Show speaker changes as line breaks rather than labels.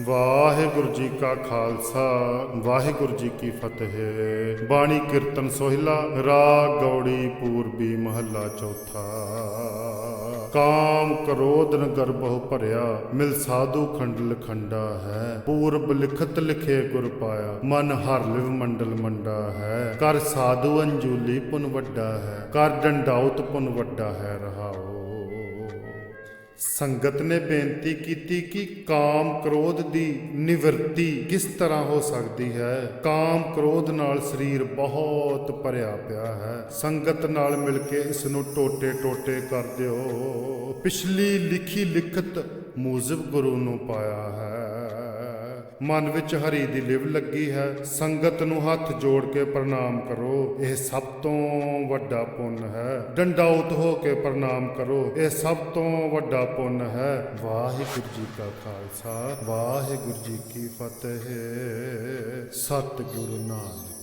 ਵਾਹਿਗੁਰੂ ਜੀ ਕਾ ਖਾਲਸਾ, ਵਾਹਿਗੁਰੂ ਜੀ ਕੀ ਫਤਿਹ। ਬਾਣੀ ਕੀਰਤਨ ਸੋਹਿਲਾ, ਰਾਗ ਗੌੜੀ ਪੂਰਬੀ ਮਹੱਲਾ ਚੌਥਾ। ਕਾਮ ਕ੍ਰੋਧ ਨਗਰ ਬਹੁ ਭਰਿਆ, ਮਿਲ ਸਾਧੂ ਖੰਡਲ ਖੰਡਾ ਹੈ। ਪੂਰਬ ਲਿਖਤ ਲਿਖੇ ਗੁਰ ਪਾਇਆ, ਮਨ ਹਰ ਲਿਵ ਮੰਡਲ ਮੰਡਾ ਹੈ। ਕਰ ਸਾਧੂ ਅੰਜੂਲੀ ਪੁਨ ਵੱਡਾ ਹੈ, ਕਰ ਡੰਡਾਉਤ ਪੁਨ ਵੱਡਾ ਹੈ ਰਹਾਓ ਸੰਗਤ ਨੇ ਬੇਨਤੀ ਕੀਤੀ ਕਿ ਕਾਮ ਕ੍ਰੋਧ ਦੀ ਨਿਵਰਤੀ ਕਿਸ ਤਰ੍ਹਾਂ ਹੋ ਸਕਦੀ ਹੈ? ਕਾਮ ਕ੍ਰੋਧ ਨਾਲ ਸਰੀਰ ਬਹੁਤ ਭਰਿਆ ਪਿਆ ਹੈ। ਸੰਗਤ ਨਾਲ ਮਿਲ ਕੇ ਇਸ ਨੂੰ ਟੋਟੇ ਟੋਟੇ ਕਰ ਦਿਓ। ਪਿਛਲੀ ਲਿਖੀ ਲਿਖਤ ਮੂਜਬ ਗੁਰੂ ਨੂੰ ਪਾਇਆ ਹੈ। ਮਨ ਵਿੱਚ ਹਰੀ ਦੀ ਲਿਵ ਲੱਗੀ ਹੈ, ਸੰਗਤ ਨੂੰ ਹੱਥ ਜੋੜ ਕੇ ਪ੍ਰਣਾਮ ਕਰੋ। ਇਹ ਸਭ ਤੋਂ ਵੱਡਾ ਪੁੰਨ ਹੈ। ਡੰਡਾਉਤ ਹੋ ਕੇ ਪ੍ਰਣਾਮ ਕਰੋ। ਇਹ ਸਭ ਤੋਂ ਵੱਡਾ ਪੁੰਨ ਹੈ। ਵਾਹਿਗੁਰੂ ਜੀ ਕਾ ਖਾਲਸਾ, ਵਾਹਿਗੁਰੂ ਜੀ ਕੀ ਫਤਿਹ। ਸਤਿਗੁਰੂ ਨਾਨਕ